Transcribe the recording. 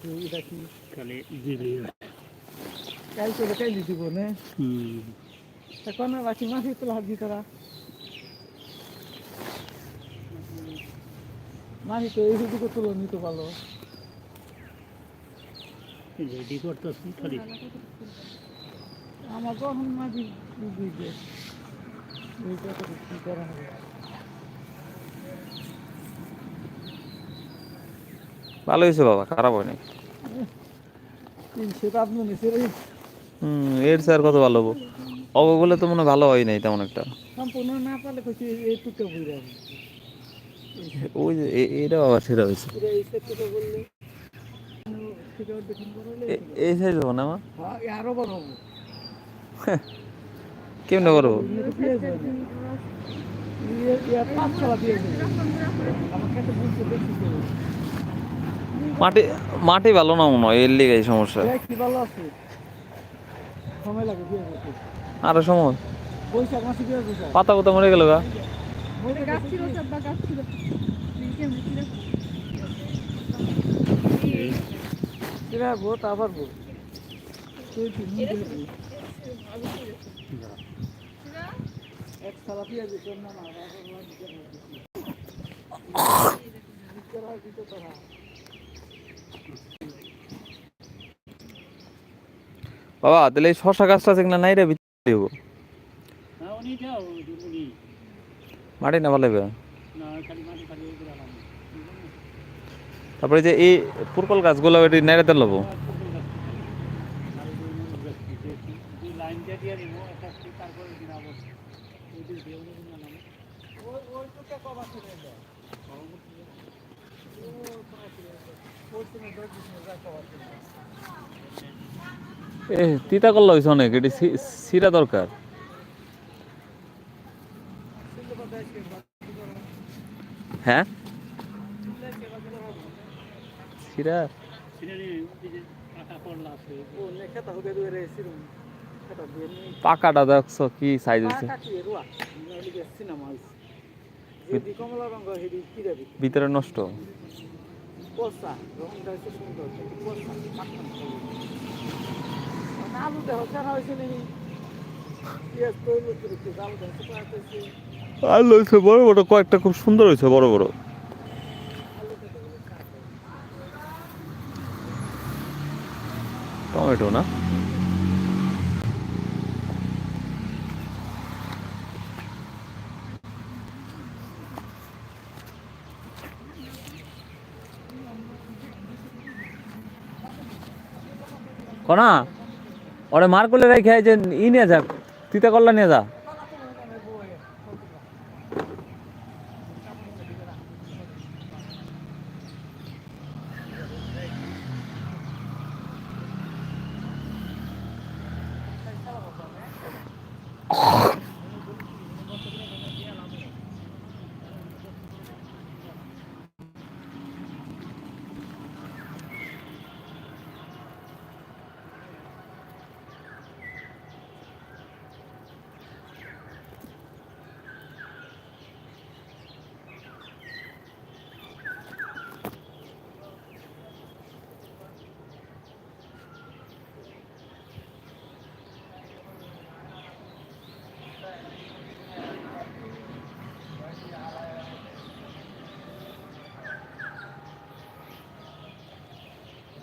এটা কি? দিবি কাল দিব না? হুম। বাকি মাসে তো হাত দিতরা মাসি তো এই দিকে তুলো নিতে পারল। রেডি করতেছি খালি। আমার তো এখন মাঝি দিবে। এই কথা কি করা হবে? ভালো হয়েছে বাবা খারাপ হয়নি। হুম এর স্যার কত ভালো হব? অব বলে তো মনে ভালো হয় নাই তেমন একটা। ওই যে এটা আবার সেটা হয়েছে। এই সাইজ হব না আমার হ্যাঁ আরও বড় হবে। কেমনে করব হয়। ইয়ে- ইয়ে পাঁচ ছলা। আমার কাছে দেখছি তো। মাটি মাটি ভালো না মনে হয় এর লিগে এই সমস্যা। আরও সময়? পাতা কোথা মরে গেল গা। গাছ ছিল চাপা গাছ ছিল সেটা বো তারপর বো তুই কি নুন দিলে বো। এক সালা পেঁয়াজ দিতাম না না তারপর বললাম দিতে হবে। দিতে হবে, দিতে হবে। বাবা তাহলে এই শশা গাছটা আছে কিনা? নাই রে দেবো। না উনি যাও মাটি না ভালো তারপরে যে এই পুরকল গাছগুলো এটি নেড়ে লবো। লাইন দিয়ে আছে আছে আছে তিতা করলে হয়েছে অনেক, এটি সিরা দরকার। হ্যাঁ আছে। পাকাটা দেখছ কি সাইজ দেবি? ভিতরে নষ্ট আর হয়েছে বড় বড় কয়েকটা খুব সুন্দর হয়েছে বড় বড়। টমেটো না? কনা? ওরে মার করলে রেখে যে ই নিয়ে যাক তিতা করলা নিয়ে যা।